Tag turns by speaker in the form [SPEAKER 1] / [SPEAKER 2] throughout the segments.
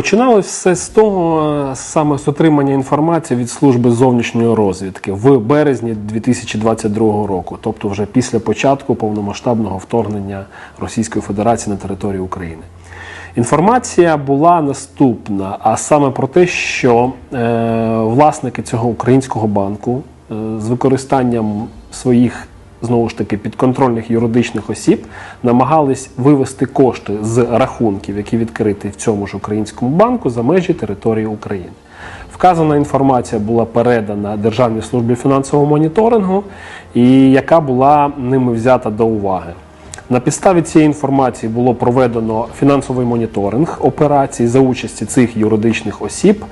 [SPEAKER 1] Починалось все з того, е, саме з отримання інформації від служби зовнішньої розвідки в березні 2022 року, тобто вже після початку повномасштабного вторгнення Російської Федерації на територію України. Інформація була наступна, а саме про те, що е, власники цього українського банку е, з використанням своїх знову ж таки підконтрольних юридичних осіб намагались вивести кошти з рахунків, які відкриті в цьому ж українському банку за межі території України. Вказана інформація була передана Державній службі фінансового моніторингу, і яка була ними взята до уваги. На підставі цієї інформації було проведено фінансовий моніторинг операцій за участі цих юридичних осіб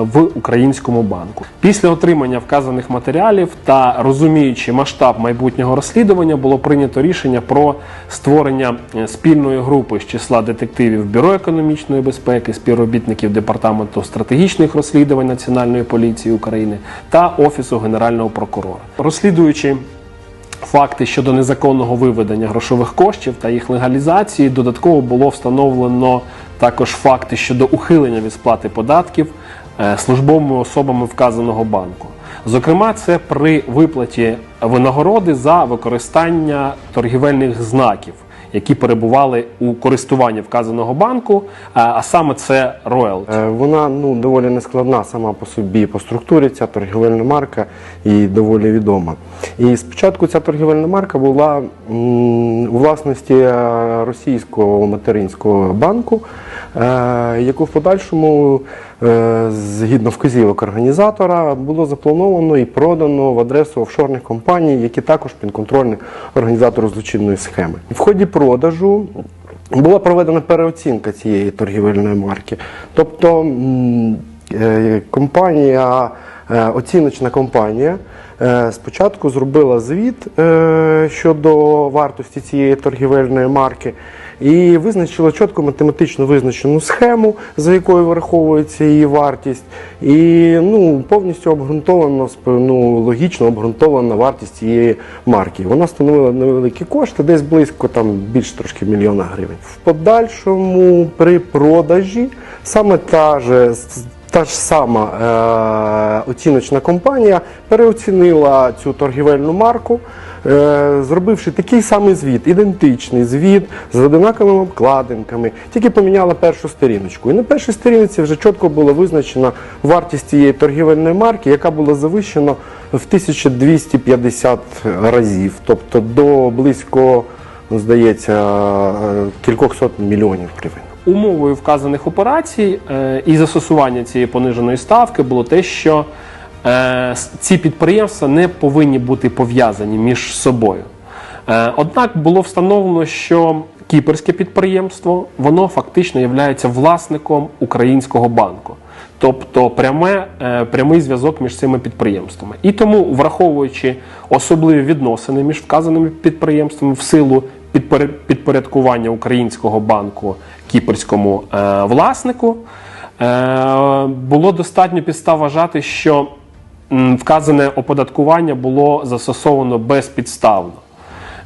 [SPEAKER 1] в українському банку. Після отримання вказаних матеріалів та розуміючи масштаб майбутнього розслідування, було прийнято рішення про створення е, спільної групи з числа детективів Бюро економічної безпеки, співробітників департаменту стратегічних розслідувань Національної поліції України та Офісу Генерального прокурора. Розслідуючи факти щодо незаконного виведення грошових коштів та їх легалізації. Додатково було встановлено також факти щодо ухилення від сплати податків е, службовими особами вказаного банку. Зокрема, це при виплаті винагороди за використання торгівельних знаків, які перебували у користуванні вказаного банку, а а саме це роялті.
[SPEAKER 2] Е, Вона ну, доволі нескладна сама по собі по структурі, ця торгівельна марка і доволі відома. І спочатку ця торгівельна марка була у власності е, російського материнського банку, е, яку в подальшому, е, згідно вказівок організатора, було заплановано і продано в адресу офшорних компаній, які також підконтрольні організатору злочинної схеми. В ході продажу була проведена переоцінка цієї торгівельної марки. Тобто е, компанія, е, оціночна компанія е, спочатку зробила звіт е, щодо вартості цієї торгівельної марки і визначила чітко математично визначену схему, за якою вираховується її вартість, і ну, повністю обґрунтовано, сп- ну, логічно обґрунтована вартість цієї марки. Вона становила невеликі кошти, десь близько там більш трошки мільйона гривень. В подальшому при продажі саме та же. Та ж сама е, оціночна компанія переоцінила цю торгівельну марку, зробивши такий самий звіт, ідентичний звіт з одинаковими обкладинками, тільки поміняла першу сторіночку. І на першій сторінці вже чітко було визначено вартість цієї торгівельної марки, яка була завищена в 1250 разів, тобто до близько, ну, здається, е, кількох сот мільйонів гривень.
[SPEAKER 1] Умовою вказаних операцій е, і застосування цієї пониженої ставки було те, що е, ці підприємства не повинні бути пов'язані між собою. Е, однак було встановлено, що кіперське підприємство воно фактично є власником українського банку. Тобто пряме, е, прямий зв'язок між цими підприємствами. І тому, враховуючи особливі відносини між вказаними підприємствами в силу підпорядкування українського банку кіперському е, власнику, е, було достатньо підстав вважати, що вказане оподаткування було застосовано безпідставно.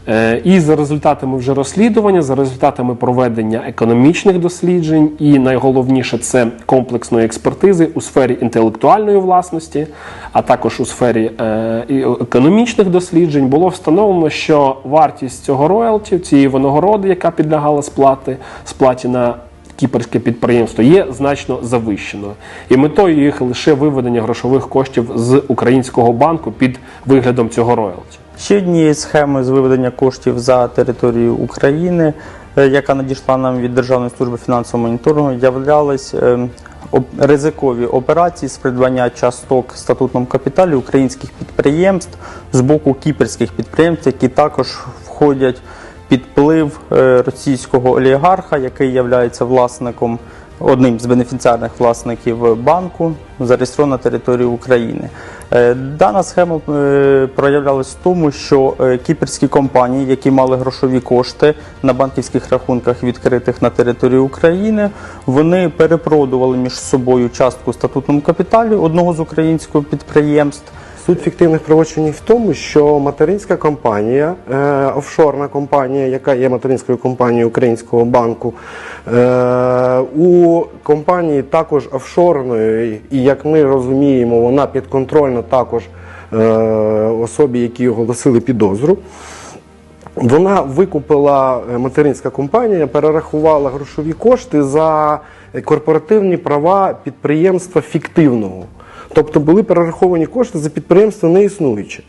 [SPEAKER 1] Е, І за результатами вже розслідування, за результатами проведення економічних досліджень, і найголовніше це комплексної експертизи у сфері інтелектуальної власності, а також у сфері е, економічних досліджень, було встановлено, що вартість цього роялті, цієї винагороди, яка підлягала сплати, сплаті на кіперське підприємство, є значно завищеною. І метою їх лише виведення грошових коштів з українського банку під виглядом цього роялті.
[SPEAKER 3] Ще однією схемою з виведення коштів за територію України, е, яка надійшла нам від Державної служби фінансового моніторингу, являлись ем, ризикові операції з придбання часток статутному капіталі українських підприємств з боку кіперських підприємств, які також входять під вплив е, російського олігарха, який є власником одним з бенефіціарних власників банку, зареєстрованого на території України. Е, Дана схема е, проявлялась в тому, що кіпрські компанії, які мали грошові кошти на банківських рахунках, відкритих на території України, вони перепродували між собою частку статутному капіталі одного з українських підприємств.
[SPEAKER 2] Суть фіктивних правочинів в тому, що материнська компанія, е, офшорна компанія, яка є материнською компанією Українського банку, е, у компанії також офшорної, і як ми розуміємо, вона підконтрольна також е, особі, які оголосили підозру. Вона викупила материнська компанія, перерахувала грошові кошти за корпоративні права підприємства фіктивного. Тобто були перераховані кошти за підприємство неіснуюче,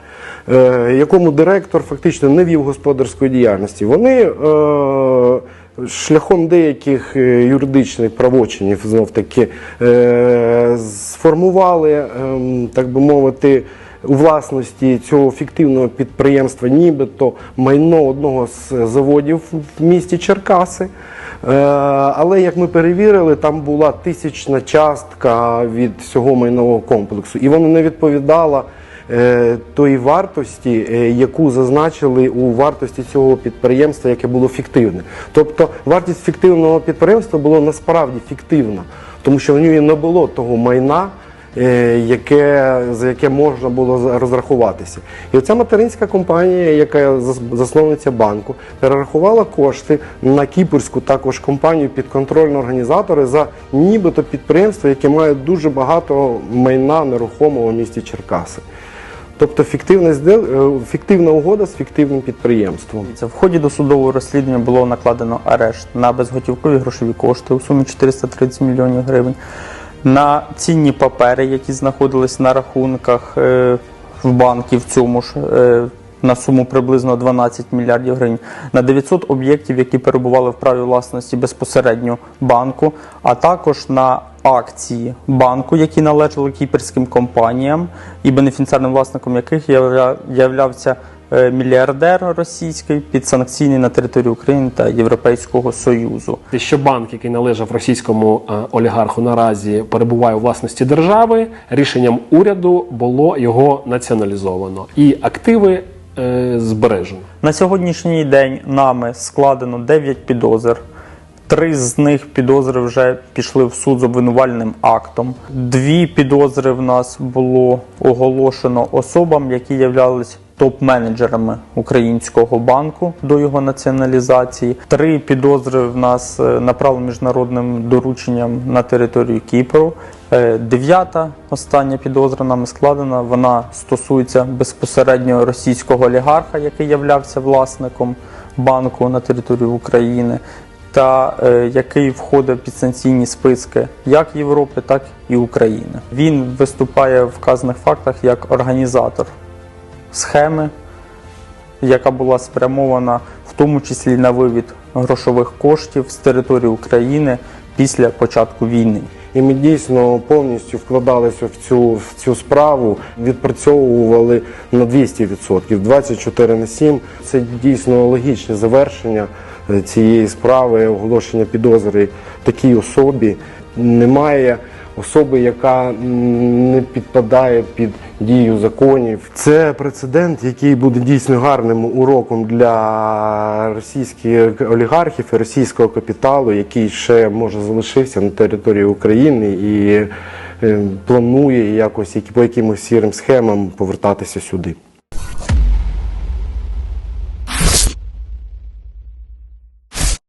[SPEAKER 2] якому директор фактично не вів господарської діяльності. Вони е, шляхом деяких е, юридичних правочинів знов таки е, сформували, ем, так би мовити, у власності цього фіктивного підприємства, нібито майно одного з заводів в місті Черкаси. Е, Але як ми перевірили, там була тисячна частка від всього майнового комплексу, і вона не відповідала е, тої вартості, е, яку зазначили у вартості цього підприємства, яке було фіктивне. Тобто вартість фіктивного підприємства була насправді фіктивна, тому що в нього не було того майна яке, за яке можна було розрахуватися. І оця материнська компанія, яка зас- засновниця банку, перерахувала кошти на кіпрську також компанію підконтрольного організатора за нібито підприємство, яке має дуже багато майна нерухомого в місті Черкаси. Тобто фіктивна, е, фіктивна угода з фіктивним підприємством.
[SPEAKER 3] В ході досудового розслідування було накладено арешт на безготівкові грошові кошти у сумі 430 мільйонів гривень, на цінні папери, які знаходились на рахунках е, в банків в цьому ж. е, на суму приблизно 12 мільярдів гривень на 900 об'єктів, які перебували в праві власності безпосередньо банку, а також на акції банку, які належали кіпрським компаніям, і бенефіціарним власником яких явля- являвся мільярдер російський підсанкційний на території України та Європейського Союзу.
[SPEAKER 1] Що банк, який належав російському е, олігарху, наразі перебуває у власності держави, рішенням уряду було його націоналізовано і активи е, збережено.
[SPEAKER 3] На сьогоднішній день нами складено 9 підозр. Три з них підозри вже пішли в суд з обвинувальним актом. Дві підозри в нас було оголошено особам, які являлись топ-менеджерами українського банку до його націоналізації. Три підозри в нас е, направлені міжнародним дорученням на територію Кіпру. Е, Дев'ята остання підозра нами складена. Вона стосується безпосередньо російського олігарха, який являвся власником банку на території України, та е, який входить під санкційні списки як Європи, так і України. Він виступає в вказаних фактах як організатор схеми, яка була спрямована в тому числі на вивід грошових коштів з території України після початку війни.
[SPEAKER 2] І ми дійсно повністю вкладалися в цю, в цю справу, відпрацьовували на 200%, 24 на 7. Це дійсно логічне завершення е, цієї справи, оголошення підозри такій особі. Немає особи, яка не підпадає під дію законів. Це прецедент, який буде дійсно гарним уроком для російських олігархів і російського капіталу, який ще може залишився на території України і е, планує якось по якимось сірим схемам повертатися сюди.